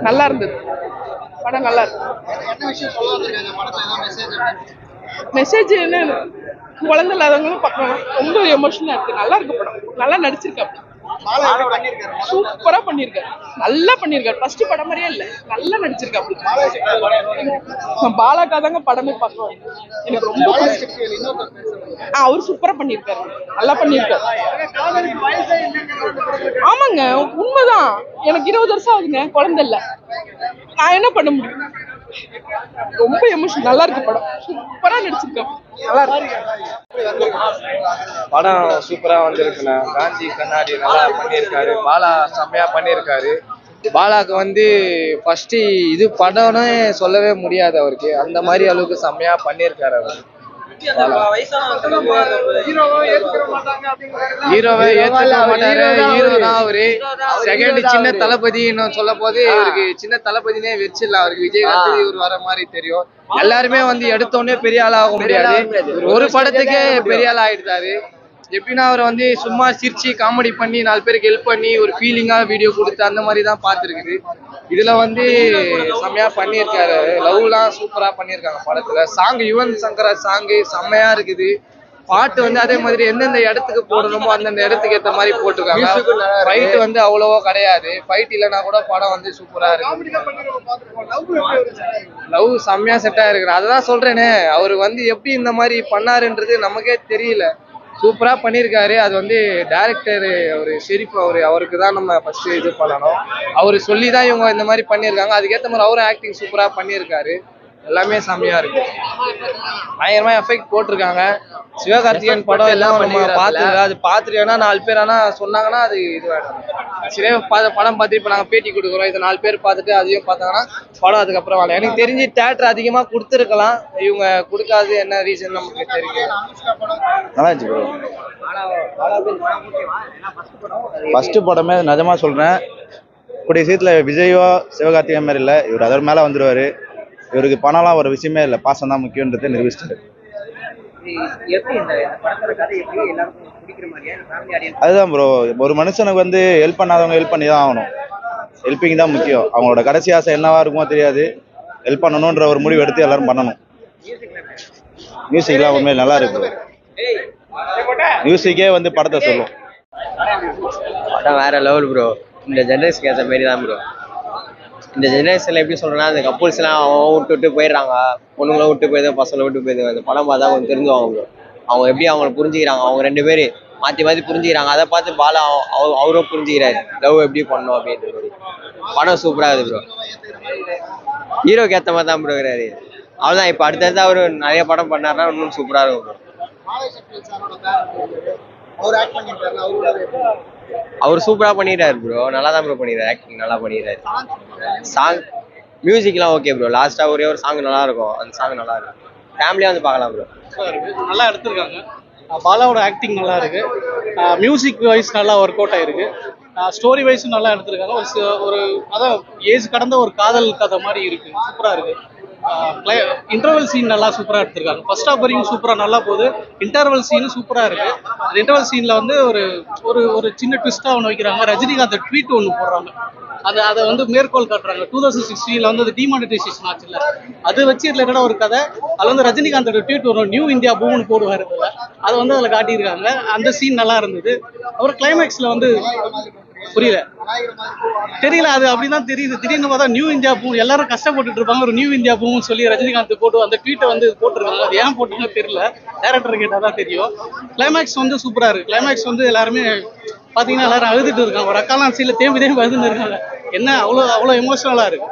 நல்லா இருந்தது. படம் நல்லா இருக்கு. மெசேஜ் என்ன? குழந்தை இல்லாதவங்களும் பார்க்கணும் ரொம்ப எமோஷனலா இருக்கு. நல்லா இருக்கு படம். நல்லா எப்படி பண்ணிருக்காரு சூப்பரா பண்ணிருக்காரு. நல்லா பண்ணிருக்காரு. ஃபர்ஸ்ட் படம் மாதிரியே இல்ல. நல்லா நடிச்சிருக்காரு பாலாக்கா தாங்க படமே பார்க்கணும். எனக்கு ரொம்ப அவர் சூப்பரா பண்ணிருக்காரு. நல்லா பண்ணிருக்காரு. ஆமாங்க உண்மைதான். எனக்கு இருபது வருஷம் ஆகுதுங்க குழந்தை இல்ல. நான் என்ன பண்ண முடியும்? ரொம்ப எமோஷன் நல்லா இருக்கு படம். சூப்பரா நடிச்சிருக்கேன் நல்லா இருக்கு. படம் சூப்பரா வந்திருக்குண்ணா. காந்தி கண்ணாடி நல்லா பண்ணியிருக்காரு. பாலா செம்மையா பண்ணியிருக்காரு. பாலாக்கு வந்து ஃபர்ஸ்ட் இது படம்னு சொல்லவே முடியாது அவருக்கு. அந்த மாதிரி அளவுக்கு செம்மையா பண்ணியிருக்காரு அவர். ஹீரோவை ஏத்துக்க மாட்டாரு ஹீரோ தான் அவரு. செகண்ட் சின்ன தளபதினு சொல்ல போது இவருக்கு சின்ன தளபதினே வச்சிடலாம் அவருக்கு விஜயகாந்த் இவர் வர மாதிரி தெரியும். எல்லாருமே வந்து எடுத்தோடனே பெரிய ஆள் ஆக முடியாது. ஒரு படத்துக்கே பெரிய ஆள் ஆயிடுறாரு எப்படின்னா அவர் வந்து சும்மா சிரிச்சு காமெடி பண்ணி நாலு பேருக்கு ஹெல்ப் பண்ணி ஒரு ஃபீலிங்கா வீடியோ கொடுத்து அந்த மாதிரி தான் பார்த்துருக்குது. இதுல வந்து செம்மையா பண்ணியிருக்காரு. லவ்லாம் சூப்பரா பண்ணியிருக்காங்க படத்துல. சாங் யுவன் சங்கரா சாங்கு செம்மையா இருக்குது. பாட்டு வந்து அதே மாதிரி எந்தெந்த இடத்துக்கு போடணுமோ அந்தந்த இடத்துக்கு ஏத்த மாதிரி போட்டிருக்காங்க. ஃபைட் வந்து அவ்வளவோ கிடையாது. ஃபைட் இல்லைன்னா கூட படம் வந்து சூப்பரா இருக்கு. லவ் செம்மையா செட் ஆயிருக்கு. அததான் சொல்றேனே. அவர் வந்து எப்படி இந்த மாதிரி பண்ணாருன்றது நமக்கே தெரியல. சூப்பரா பண்ணியிருக்காரு அது வந்து டேரக்டர் அவர் ஷெரீஃப் அவர் அவருக்கு தான் நம்ம ஃபஸ்ட்டு இது பண்ணணும். அவர் சொல்லி தான் இவங்க இந்த மாதிரி பண்ணியிருக்காங்க அதுக்கேற்ற மாதிரி அவரும் ஆக்டிங் சூப்பரா பண்ணியிருக்காரு எல்லாமே செம்மையா இருக்கு. பயங்கரமா எஃபெக்ட் போட்டிருக்காங்க. சிவகார்த்திகேயன் படம் எல்லாம் நம்ம பார்த்து அது பார்த்துருக்கோன்னா நாலு பேர் ஆனா சொன்னாங்கன்னா அது இதுவாயிடும் சரி ப- படம் பார்த்து இப்போ நாங்கள் பேட்டி கொடுக்குறோம். இதை நாலு பேர் பார்த்துட்டு அதையும் பார்த்தாங்கன்னா படம் அதுக்கப்புறம் வரல எனக்கு தெரிஞ்சு தேட்டர் அதிகமாக கொடுத்துருக்கலாம். இவங்க கொடுக்காது என்ன ரீசன் நமக்கு தெரியல. நல்லா இருந்துச்சு ப்ரோ ஃபர்ஸ்ட் படமே நிஜமா சொல்றேன். கூடிய சீக்கிரத்தில் விஜயோ சிவகார்த்திகேயன் மாதிரி இல்லை. இவர் அதோட மேலே வந்துருவாரு. இவருக்கு பணம்லாம் ஒரு விஷயமே இல்லை. பாசம் தான் முக்கியன்றதை நிரூபிச்சிட்டாரு. அதுதான் ப்ரோ ஒரு மனுஷனுக்கு வந்து ஹெல்ப் பண்ணாதவங்க ஹெல்ப் பண்ணி தான் ஆகணும். ஹெல்பிங் தான் முக்கியம். அவங்களோட கடைசி ஆசை என்னவா இருக்குமோ தெரியாது. ஹெல்ப் பண்ணணுன்ற ஒரு முடிவு எடுத்து எல்லாரும் பண்ணணும். மியூசிக்லாம் உண்மையில நல்லா இருக்கு மியூசிக்கே வந்து படத்தை சொல்லும். படம் வேற லெவல் ப்ரோ இந்த ஜென்ரேஷன் ஏற்ற மாரி தான் ப்ரோ இந்த ஜெனரேஷன்ல எப்படி சொல்றேன்னா அந்த கப்புள்ஸ் எல்லாம் அவன் விட்டு விட்டு போயிடுறாங்க. பொண்ணுங்களும் விட்டு போயிடுது பசங்களை விட்டு போயிடுது அந்த படம் பார்த்தா கொஞ்சம் தெரிஞ்சுவாங்க ப்ரோ அவங்க எப்படி அவங்கள புரிஞ்சுக்கிறாங்க? அவங்க ரெண்டு பேரும் மாத்தி மாத்தி புரிஞ்சுக்கிறாங்க. அதை பார்த்து பாலா அவ- அவ- அவரும் புரிஞ்சுக்கிறாரு. லவ் எப்படி பண்ணணும்? அப்படின்ற மாதிரி. படம் சூப்பரா இருக்குது ப்ரோ ஹீரோக்கு ஏற்ற மாதிரி தான் ப்ரோ இருக்கிறாரு அவ்வளோதான் இப்போ அடுத்தடுத்து அவர் நிறைய படம் பண்ணாருன்னா இன்னும் சூப்பரா இருக்கும் ப்ரோ அவர் சூப்பரா பண்ணிடுறாரு ப்ரோ நல்லா தான் ப்ரோ பண்ணிடுறாரு ஆக்டிங் நல்லா பண்ணிடுறாரு சாங் மியூசிக்லாம் ஓகே ப்ரோ லாஸ்டா ஒரே ஒரு சாங் நல்லா இருக்கும் அந்த சாங் நல்லா இருக்கும் ஃபேமிலியா வந்து பார்க்கலாம் ப்ரோ நல்லா எடுத்திருக்காங்க. பாலாவோட ஆக்டிங் நல்லா இருக்கு மியூசிக் வைஸ் நல்லா ஒர்க் அவுட் ஆயிருக்கு. ஸ்டோரி வைஸும் நல்லா எடுத்திருக்காங்க. ஒரு ஒரு அதான் ஏஜ் கடந்த ஒரு காதல் கதை மாதிரி இருக்கு. சூப்பரா இருக்கு. இன்டர்வல் சீன் நல்லா சூப்பரா எடுத்திருக்காங்க. ஃபர்ஸ்ட் ஆஃப் வரைக்கும் சூப்பரா நல்லா போகுது. இன்டர்வல் சீன் சூப்பரா இருக்கு. அந்த இன்டர்வல் சீனில் வந்து ஒரு ஒரு ஒரு சின்ன ட்விஸ்டா ஒன்று வைக்கிறாங்க. ரஜினிகாந்த் ட்வீட் ஒன்று போடுறாங்க. அது அதை வந்து மேற்கோள் காட்டுறாங்க. டூ தௌசண்ட் சிக்ஸ்டீனில் வந்து அது டிமானிட்டைசேஷன் ஆச்சுல்ல அது வச்சு ரிலேட்டடாக ஒரு கதை? அதில் வந்து ரஜினிகாந்தோட ட்வீட் வரும். நியூ இந்தியா பூம்னு போடுவார் இதுல அதை வந்து அதில் காட்டியிருக்காங்க. அந்த சீன் நல்லா இருந்தது. அப்புறம் கிளைமேக்ஸ்ல வந்து புரியல. தெரியல அது அப்படிதான் தெரியுது. திடீர்னு பார்த்தா நியூ இந்தியா பூ எல்லாரும் கஷ்டப்பட்டுட்டு இருப்பாங்க. ஒரு நியூ இந்தியா பூன்னு சொல்லி ரஜினிகாந்த் போட்டு அந்த ட்வீட்டை வந்து போட்டிருக்காங்க. அது ஏன் போட்டுங்க தெரியல. டேரக்டர் கேட்டால் தான் தெரியும். கிளைமேக்ஸ் வந்து சூப்பரா இருக்கு. கிளைமேக்ஸ் வந்து எல்லாருமே பாத்தீங்கன்னா எல்லாரும் அழுதுட்டு இருக்காங்க. ஒரு அக்காலாம் சீல தேம்பி தேம்பி அழுதுன்னு இருக்காங்க. என்ன அவ்வளோ அவ்வளோ எமோஷனலாக இருக்கு.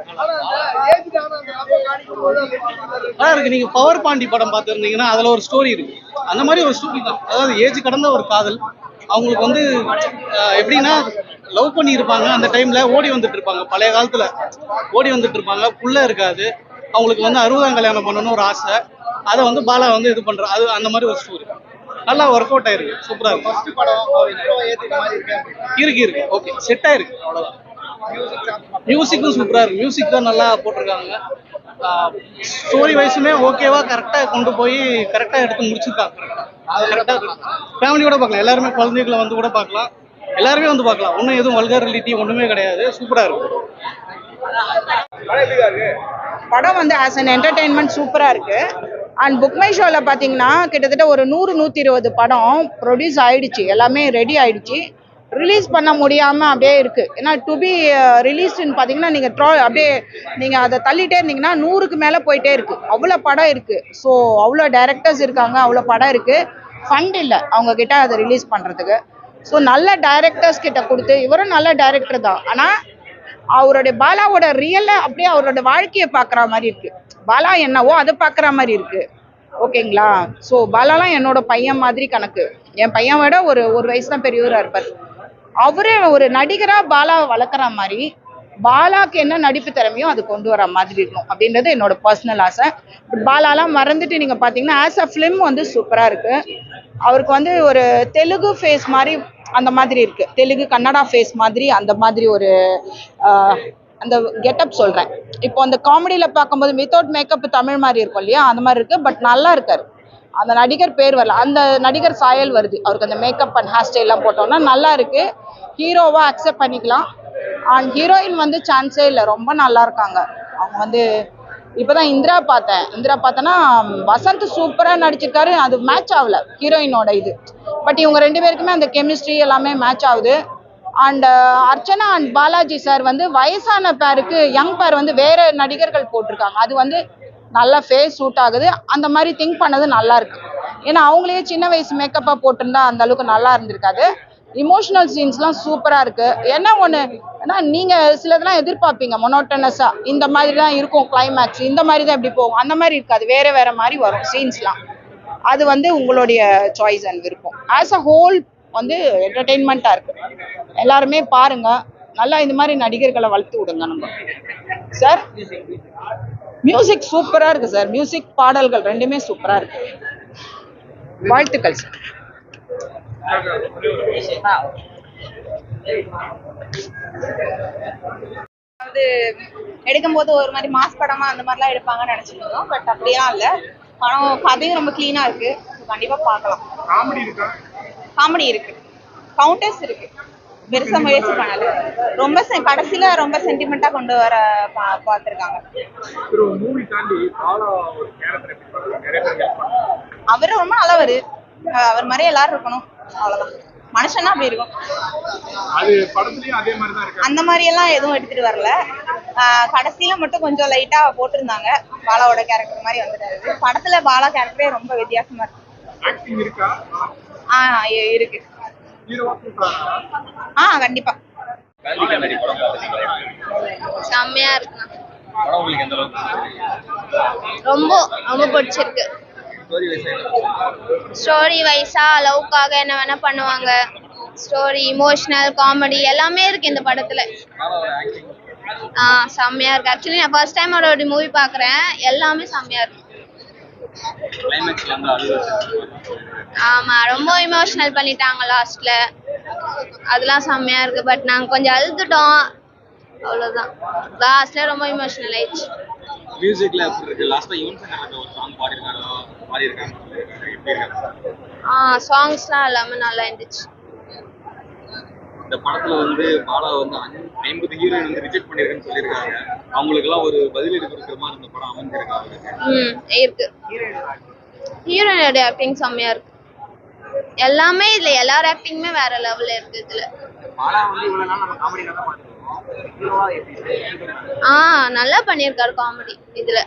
நல்லா இருக்கு. நீங்க பவர் பாண்டி படம் பார்த்துருந்தீங்கன்னா அதுல ஒரு ஸ்டோரி இருக்கு. அந்த மாதிரி ஒரு ஸ்டோரி தான். அதாவது ஏஜ் கடந்த ஒரு காதல். அவங்களுக்கு வந்து எப்படின்னா லவ் பண்ணி இருப்பாங்க அந்த டைம்ல ஓடி வந்துட்டு இருப்பாங்க. பழைய காலத்துல ஓடி வந்துட்டு இருப்பாங்க. புள்ள இருக்காது. அவங்களுக்கு வந்து அறுபதாம் கல்யாணம் பண்ணணும்னு ஒரு ஆசை. அதை வந்து பாலா வந்து இது பண்ற அது அந்த மாதிரி ஒரு ஸ்டோரி நல்லா ஒர்க் அவுட் ஆயிருக்கு. சூப்பரா இருக்கு. இருக்கு இருக்கு ஓகே செட் ஆயிருக்கு. அவ்வளவுதான். மியூசிக்கும் சூப்பரா இருக்கு. மியூசிக் தான் நல்லா போட்டிருக்காங்க. ஸ்டோரி வைஸுமே ஓகேவா கரெக்டா கொண்டு போய் கரெக்டா எடுத்து முடிச்சிருக்காங்க. கரெக்டாக ஃபேமிலியோட பார்க்கலாம். எல்லாருமே குழந்தைகளை வந்து கூட பார்க்கலாம். எல்லாருமே வந்து பார்க்கலாம். ஒன்றும் எதுவும் வல்காரிலிட்டி ஒண்ணுமே கிடையாது. சூப்பரா இருக்கும் படம் வந்து ஆஸ் அன் என்டர்டெயின்மெண்ட் சூப்பராக இருக்கு. அண்ட் புக் மை ஷோவில் பார்த்தீங்கன்னா கிட்டத்தட்ட ஒரு நூறு நூற்றி இருபது படம் ப்ரொடியூஸ் ஆயிடுச்சு. எல்லாமே ரெடி ஆயிடுச்சு. ரிலீஸ் பண்ண முடியாமல் அப்படியே இருக்கு. ஏன்னா டு பி ரிலீஸ்டுன்னு uh, பார்த்தீங்கன்னா நீங்கள் ட்ரா அப்படியே நீங்கள் அதை தள்ளிட்டே இருந்தீங்கன்னா நூறுக்கு மேலே போயிட்டே இருக்கு. அவ்வளோ படம் இருக்கு. ஸோ அவ்வளோ டைரக்டர்ஸ் இருக்காங்க அவ்வளோ படம் இருக்கு. ஃபண்ட் இல்லை. அவங்க கிட்ட அதை ரிலீஸ் பண்ணுறதுக்கு ஸோ நல்ல டைரக்டர்ஸ் கிட்ட கொடுத்து இவரும் நல்ல டைரக்டர் தான். ஆனால் அவருடைய பாலாவோட ரியலை அப்படியே அவரோட வாழ்க்கையை பார்க்குற மாதிரி இருக்கு. பாலா என்னவோ அதை பார்க்குற மாதிரி இருக்கு. ஓகேங்களா? ஸோ பாலாலாம் என்னோட பையன் மாதிரி கணக்கு. என் பையன் விட ஒரு ஒரு வயசு தான் பெரியவராக இருப்பார். அவரே ஒரு நடிகரா பாலாவை வளர்க்குற மாதிரி பாலாக்கு என்ன நடிப்பு திறமையோ அது கொண்டு வர மாதிரி இருக்கும் அப்படின்றது என்னோட பர்சனல் ஆசை. பாலாலாம் மறந்துட்டு நீங்கள் பார்த்தீங்கன்னா ஆஸ் அ ஃபிலிம் வந்து சூப்பராக இருக்கு. அவருக்கு வந்து ஒரு தெலுங்கு ஃபேஸ் மாதிரி அந்த மாதிரி இருக்கு. தெலுங்கு கன்னடா ஃபேஸ் மாதிரி அந்த மாதிரி ஒரு அந்த கெட்டப் சொல்கிறேன் இப்போ அந்த காமெடியில் பார்க்கும்போது வித்தவுட் மேக்கப் தமிழ் மாதிரி இருக்கும் இல்லையா? அந்த மாதிரி இருக்கு. பட் நல்லா இருக்காரு. அந்த நடிகர் பேர் வரல. அந்த நடிகர் சாயல் வருது. அவருக்கு அந்த மேக்கப் அண்ட் ஹேர் ஸ்டைல்லாம் போட்டோம்னா நல்லா இருக்கு. ஹீரோவாக அக்செப்ட் பண்ணிக்கலாம். அண்ட் ஹீரோயின் வந்து சான்ஸே இல்லை. ரொம்ப நல்லா இருக்காங்க. அவங்க வந்து இப்போதான் இந்திரா பார்த்தேன். இந்திரா பார்த்தேன்னா வசந்த் சூப்பராக நடிச்சிருக்காரு. அது மேட்ச் ஆகல. ஹீரோயினோட இது. பட் இவங்க ரெண்டு பேருக்குமே அந்த கெமிஸ்ட்ரி எல்லாமே மேட்ச் ஆகுது. And uh, Archana and Balaji sir வந்து வயசான பேருக்கு யங் பேர் வந்து வேற நடிகர்கள் போட்டிருக்காங்க. அது வந்து நல்லா ஃபேஸ் சூட் ஆகுது. அந்த மாதிரி திங்க் பண்ணது நல்லா இருக்கு. ஏன்னா அவங்களே சின்ன வயசு மேக்கப்பாக போட்டிருந்தா அந்த அளவுக்கு நல்லா இருந்திருக்காது. இமோஷனல் சீன்ஸ்லாம் சூப்பராக இருக்கு. என்ன ஒன்று ஏன்னா நீங்கள் சிலதெல்லாம் எதிர்பார்ப்பீங்க. மொனோட்டனஸாக இந்த மாதிரி தான் இருக்கும் கிளைமேக்ஸ் இந்த மாதிரி தான் இப்படி போகும். அந்த மாதிரி இருக்காது. வேற வேற மாதிரி வரும் சீன்ஸ்லாம் அது வந்து உங்களுடைய சாய்ஸ் அண்ட் விருப்பம். ஆஸ் அ ஹோல் வந்து என்டர்டெயின்மெண்ட்டாக இருக்கு. எல்லாருமே பாருங்க. நல்லா இந்த மாதிரி நடிகர்களை வளர்த்து விடுங்க நம்ம. சார் மியூசிக் சூப்பரா இருக்கு சார் மியூசிக் பாடல்கள் ரெண்டுமே சூப்பரா இருக்கு. வாழ்த்துக்கள் சார் வந்து எடுக்கும்போது ஒரு மாதிரி மாஸ் படமா அந்த மாதிரிலாம் எடுப்பாங்கன்னு நினைச்சிருந்தோம். பட் அப்படியா இல்ல. படம் கதையும் ரொம்ப கிளீனா இருக்கு. கண்டிப்பா பார்க்கலாம். காமெடி இருக்கா? காமெடி இருக்கு. கவுண்டர்ஸ் இருக்கு. பெருசா முயற்சி பண்ணல. ரொம்ப கடைசியில ரொம்ப சென்டிமெண்டா கொண்டு வர பார்த்திருக்காங்க அவரு ரொம்ப நல்லவர். அஹ் அவர் மாதிரி எல்லாரும் இருக்கணும். அவ்வளவுதான். மனுஷனா அப்படி இருக்கும். அந்த மாதிரி எல்லாம் எதுவும் எடுத்துட்டு வரல. ஆஹ் கடைசியில மட்டும் கொஞ்சம் லைட்டா போட்டிருந்தாங்க. பாலாவோட கேரக்டர் மாதிரி வந்துட்டாரு. படத்துல பாலா கேரக்டரே ரொம்ப வித்தியாசமா இருக்கு. ஆஹ் இருக்கு. ஆ கண்டிப்பா. செம்மையா இருக்குண்ணா ரொம்ப ரொம்ப பிடிச்சிருக்கு. ஸ்டோரி வைஸா லவ்க்காக என்ன வேணா பண்ணுவாங்க. ஸ்டோரி இமோஷனல் காமெடி எல்லாமே இருக்கு இந்த படத்துல. ஆ செம்மையா இருக்கு. ஆக்சுவலி நான் ஃபர்ஸ்ட் டைம் அவரோட மூவி பாக்குறேன். எல்லாமே செம்மையா இருக்கு. ஆமா ரொம்ப இமோஷனல் பண்ணிட்டாங்க லாஸ்ட்ல அதெல்லாம் செம்மையா இருக்கு. பட் நாங்க கொஞ்சம் அழுதுட்டோம். அவ்வளவுதான். லாஸ்ட்ல ரொம்ப இமோஷனல் ஆயிடுச்சு. மியூசிக்ல எப்படி இருக்கு? லாஸ்டா யுவன் சங்கர் ஒரு சாங் பாடி இருக்காரோ பாடி இருக்காங்க சாங்ஸ்லாம் எல்லாமே நல்லா இருந்துச்சு. இந்த படத்துல வந்து பாலா வந்து ஐம்பது ஹீரோயின் வந்து ரிஜெக்ட் பண்ணிருக்குன்னு சொல்லியிருக்காங்க. அவங்களுக்கு எல்லாம் ஒரு பதிலடி கொடுக்குற மாதிரி இந்த படம் இருக்கு. ஹீரோனோட ஆக்டிங் செம்மையா இருக்கு. எல்லாமே இதுல எல்லார் ஆக்டிங்குமே வேற லெவல்ல இருக்கு இதுல. பாலா வந்து இவ்வளவு நாள் நம்ம காமெடி நல்லா பார்த்துருக்கோம். ஹீரோவா எப்படி ஆ நல்லா பண்ணியிருக்காரு காமெடி இதுல.